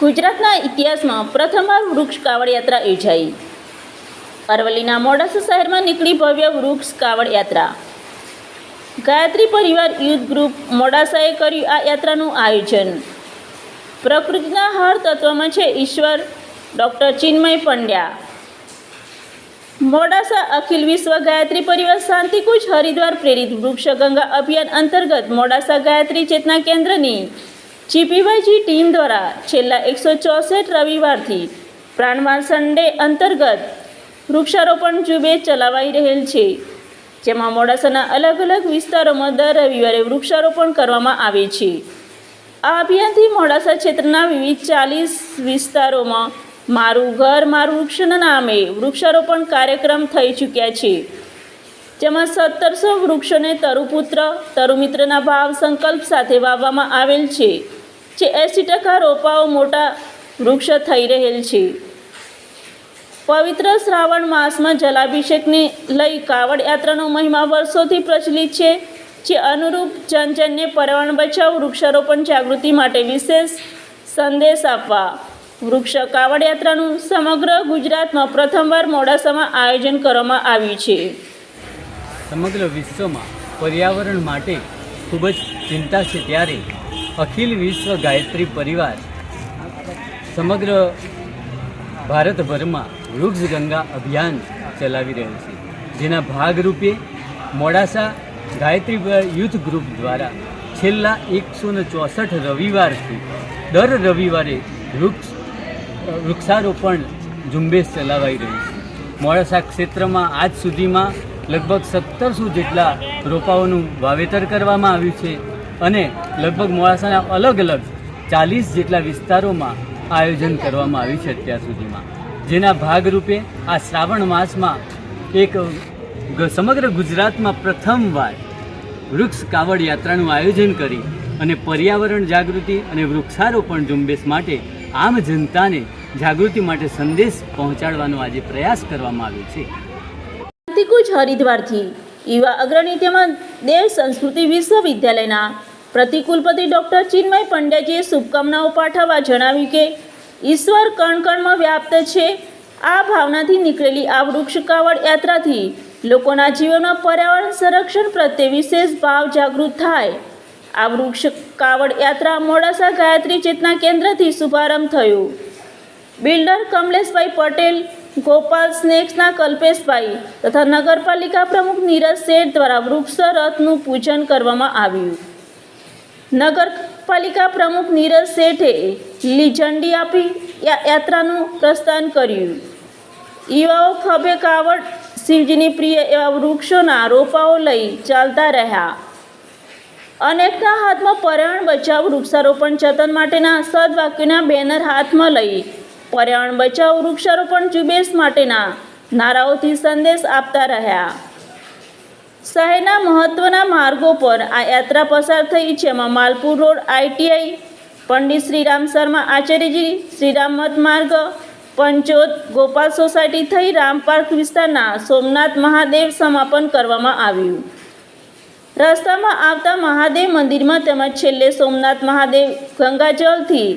ગુજરાતના ઇતિહાસમાં પ્રથમવાર વૃક્ષ કાવડ યાત્રા યોજાઈ. અરવલ્લીના મોડાસા શહેરમાં નીકળી ભવ્ય વૃક્ષ કાવડ યાત્રા ગાયત્રી પરિવાર યુથ ગ્રુપ મોડાસાએ કર્યું આ યાત્રાનું આયોજન. પ્રકૃતિના હર તત્વમાં છે ઈશ્વર, ડૉક્ટર ચિન્મય પંડ્યા. મોડાસા અખિલ વિશ્વ ગાયત્રી પરિવાર શાંતિકુંજ હરિદ્વાર પ્રેરિત વૃક્ષ ગંગા અભિયાન અંતર્ગત મોડાસા ગાયત્રી ચેતના કેન્દ્રની જીપીવાયજી ટીમ દ્વારા છેલ્લા એકસો ચોસઠ રવિવારથી પ્રાણવાન સન્ડે અંતર્ગત વૃક્ષારોપણ ઝુંબેશ ચલાવાઈ રહેલ છે. જેમાં મોડાસાના અલગ અલગ વિસ્તારોમાં દર રવિવારે વૃક્ષારોપણ કરવામાં આવે છે. આ અભિયાનથી મોડાસા ક્ષેત્રના વિવિધ ચાલીસ વિસ્તારોમાં મારું ઘર, મારું વૃક્ષના નામે વૃક્ષારોપણ કાર્યક્રમ થઈ ચૂક્યા છે. જેમાં સત્તરસો વૃક્ષોને તરુપુત્ર, તરુમિત્રના ભાવ સંકલ્પ સાથે વાવવામાં આવેલ છે. જે એંસી ટકા રોપાઓ મોટા વૃક્ષ થઈ રહેલ છે. પવિત્ર શ્રાવણ માસમાં જલાભિષેકને લઈ કાવડ યાત્રાનો મહિમા વર્ષોથી પ્રચલિત છે, જે અનુરૂપ જનજનને પર્યાવરણ બચાવ, વૃક્ષારોપણ, જાગૃતિ માટે વિશેષ સંદેશ આપવા. વૃક્ષ કાવડ યાત્રાનું સમગ્ર ગુજરાતમાં પ્રથમવાર મોડાસામાં આયોજન કરવામાં આવ્યું છે. સમગ્ર વિશ્વમાં પર્યાવરણ માટે ખૂબ જ ચિંતા છે ત્યારે અખિલ વિશ્વ ગાયત્રી પરિવાર, સમગ્ર ભારતભરમાં વૃક્ષ ગંગા અભિયાન ચલાવી રહ્યું છે. જેના ભાગરૂપે મોડાસા ગાયત્રી યુથ ગ્રુપ દ્વારા છેલ્લા એકસો ને ચોસઠ રવિવારથી દર રવિવારે વૃક્ષ વૃક્ષારોપણ ઝુંબેશ ચલાવાઈ રહી છે. મોડાસા ક્ષેત્રમાં આજ સુધીમાં લગભગ સત્તરસો જેટલા રોપાઓનું વાવેતર કરવામાં આવ્યું છે. અને લગભગ મોડાસાના અલગ અલગ ચાલીસ જેટલા વિસ્તારોમાં આયોજન કરવામાં આવ્યું છે અત્યાર સુધીમાં. જેના ભાગરૂપે આ શ્રાવણ માસમાં એક સમગ્ર ગુજરાતમાં પ્રથમવાર વૃક્ષ કાવડ યાત્રાનું આયોજન કરી અને પર્યાવરણ જાગૃતિ અને વૃક્ષારોપણ ઝુંબેશ માટે આમ જનતાને જાગૃતિ માટે સંદેશ પહોંચાડવાનો આજે પ્રયાસ કરવામાં આવ્યો છે. શાંતિકુંજ હરિદ્વારથી યુવા અગ્રણી તેમજ દેવ સંસ્કૃતિ વિશ્વવિદ્યાલયના પ્રતિકુલપતિ ડૉક્ટર ચિન્મય પંડ્યાજીએ શુભકામનાઓ પાઠવવા જણાવ્યું કે, ઈશ્વર કણકણમાં વ્યાપ્ત છે. આ ભાવનાથી નીકળેલી આ વૃક્ષ કાવડ યાત્રાથી લોકોના જીવનમાં પર્યાવરણ સંરક્ષણ પ્રત્યે વિશેષ ભાવ જાગૃત થાય. આ વૃક્ષ કાવડ યાત્રા મોડાસા ગાયત્રી ચેતના કેન્દ્રથી શુભારંભ થયો. બિલ્ડર કમલેશભાઈ પટેલ, ગોપાલ સ્નેક્સના કલ્પેશભાઈ તથા નગરપાલિકા પ્રમુખ નીરજ શેઠ દ્વારા વૃક્ષ રથનું પૂજન કરવામાં આવ્યું. નગરપાલિકા પ્રમુખ નીરજ શેઠે લીઝંડી આપી યાત્રાનું પ્રસ્થાન કર્યું. યુવાઓ ખભે કાવડ શિવજીની પ્રિય એવા વૃક્ષોના રોપાઓ લઈ ચાલતા રહ્યા. અનેકના હાથમાં પર્યાવરણ બચાવ વૃક્ષારોપણ જતન માટેના સદવાક્યના બેનર હાથમાં લઈ પર્યાવરણ બચાવ વૃક્ષારોપણ ઝુંબેશ માટેના નારાઓથી સંદેશ આપતા રહ્યા. શહેરના મહત્ત્વના માર્ગો પર આ યાત્રા પસાર થઈ જેમાં માલપુર રોડ આઈટીઆઈ પંડિત શ્રીરામ શર્મા આચાર્યજી, શ્રીરામ મત માર્ગ, પંચોદ ગોપાલ સોસાયટી થઈ રામ પાર્ક વિસ્તારના સોમનાથ મહાદેવ સમાપન કરવામાં આવ્યું. રસ્તામાં આવતા મહાદેવ મંદિરમાં તેમજ છેલ્લે સોમનાથ મહાદેવ ગંગાજળથી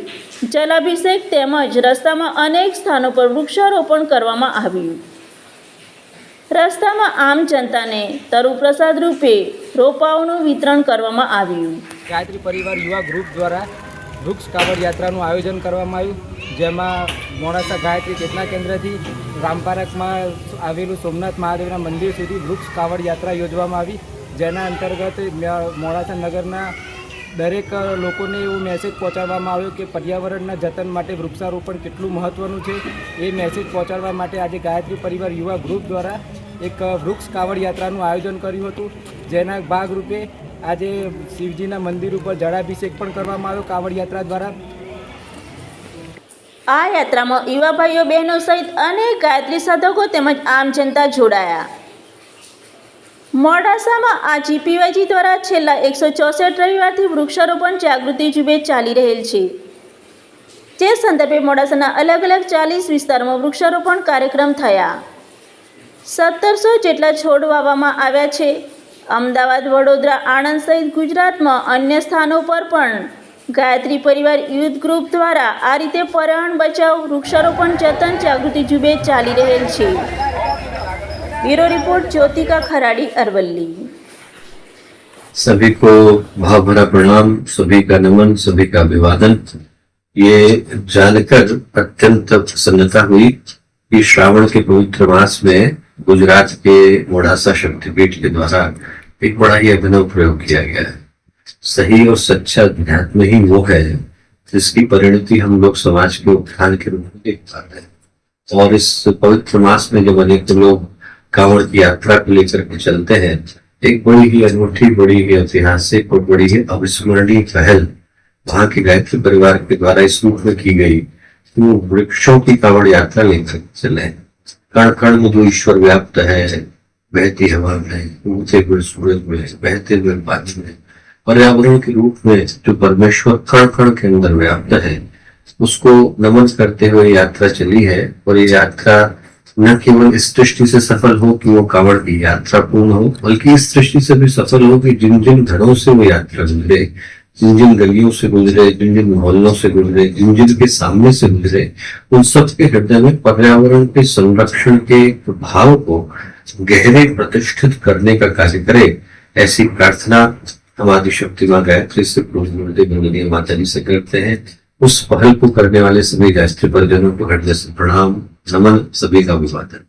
જલાભિષેક તેમજ રસ્તામાં અનેક સ્થાનો પર વૃક્ષારોપણ કરવામાં આવ્યું. રસ્તામાં આમ જનતાને તરુપ્રસાદ રૂપે રોપાઓનું વિતરણ કરવામાં આવ્યું. ગાયત્રી પરિવાર યુવા ગ્રુપ દ્વારા વૃક્ષ કાવડ યાત્રાનું આયોજન કરવામાં આવ્યું, જેમાં મોડાસા ગાયત્રી ચેતના કેન્દ્રથી રામપારકમાં આવેલું સોમનાથ મહાદેવના મંદિર સુધી વૃક્ષ કાવડ યાત્રા યોજવામાં આવી. જેના અંતર્ગત મોડાસા નગરના દરેક લોકોને એવો મેસેજ પહોંચાડવામાં આવ્યો કે પર્યાવરણના જતન માટે વૃક્ષારોપણ કેટલું મહત્ત્વનું છે. એ મેસેજ પહોંચાડવા માટે આજે ગાયત્રી પરિવાર યુવા ગ્રુપ દ્વારા એક વૃક્ષ કાવડ યાત્રાનું આયોજન કર્યું હતું. જેના ભાગરૂપે આજે શિવજીના મંદિર ઉપર જળાભિષેક પણ કરવામાં આવ્યો કાવડ યાત્રા દ્વારા. આ યાત્રામાં યુવા ભાઈઓ, બહેનો સહિત અનેક ગાયત્રી સાધકો તેમજ આમ જનતા જોડાયા. મોડાસામાં આ જીપીવાયજી દ્વારા છેલ્લા એકસો ચોસઠ રવિવારથી વૃક્ષારોપણ જાગૃતિ ઝુંબેશ ચાલી રહેલ છે. જે સંદર્ભે મોડાસાના અલગ અલગ ચાલીસ વિસ્તારમાં વૃક્ષારોપણ કાર્યક્રમ થયા. સત્તરસો જેટલા છોડ વાવવામાં આવ્યા છે અમદાવાદ વડોદરા આણંદ સહિત ગુજરાતમાં અન્ય સ્થાનો પર પણ ગાયત્રી પરિવાર યુથ ગ્રુપ દ્વારા આ રીતે પર્યાવરણ બચાવ વૃક્ષારોપણ જતન જાગૃતિ ઝુંબેશ ચાલી રહેલ છે બ્યુરો રિપોર્ટ જ્યોતિકા ખરાડી અરવલ્લી सभी को भाव भरा प्रणाम सभी का नमन सभी का अभिवादन ये जानकर अत्यंत प्रसन्नता हुई कि श्रावण के पवित्र मास में गुजरात के मोड़ासा शक्तिपीठ के द्वारा एक बड़ा ही अभिनव प्रयोग किया गया है। सही और सच्चा अध्यात्म ही वो है, जिसकी परिणति हम लोग समाज के उत्थान के रूप में देख पाते हैं। और इस पवित्र मास में जब अनेक लोग कांवड़ की यात्रा को लेकर के चलते हैं, एक बड़ी ही अनूठी, बड़ी ही ऐतिहासिक और बड़ी ही अविस्मरणीय पहल वहाँ के गायत्री परिवार के द्वारा इस रूप में की गई वो वृक्षों की कांवड़ यात्रा लेकर चले। कण कण में जो ईश्वर व्याप्त है बहती हवा में उगते हुए सूरज में, बहते हुए पानी में। पर्यावरण के रूप में जो परमेश्वर कण कण के अंदर व्याप्त है, उसको नमन करते हुए यात्रा चली है, और ये यात्रा न केवल इस दृष्टि से सफल हो कि वो कांवड़ की यात्रा पूर्ण हो, बल्कि इस दृष्टि से भी सफल हो कि जिन जिन घरों से वो यात्रा गुजरे जिन जिन गलियों से गुजरे जिन जिन मोहल्लों से गुजरे जिन जिन के सामने से गुजरे, उन सब के हृदय में पर्यावरण के संरक्षण के भाव को गहरे प्रतिष्ठित करने का कार्य करे, ऐसी प्रार्थना हम आदि शक्ति माँ गायत्री से वंदनीय माता जी से करते हैं। उस पहल को करने वाले सभी गायत्री परिजनों को हृदय से प्रणाम, नमन, सभी का अभिवादन।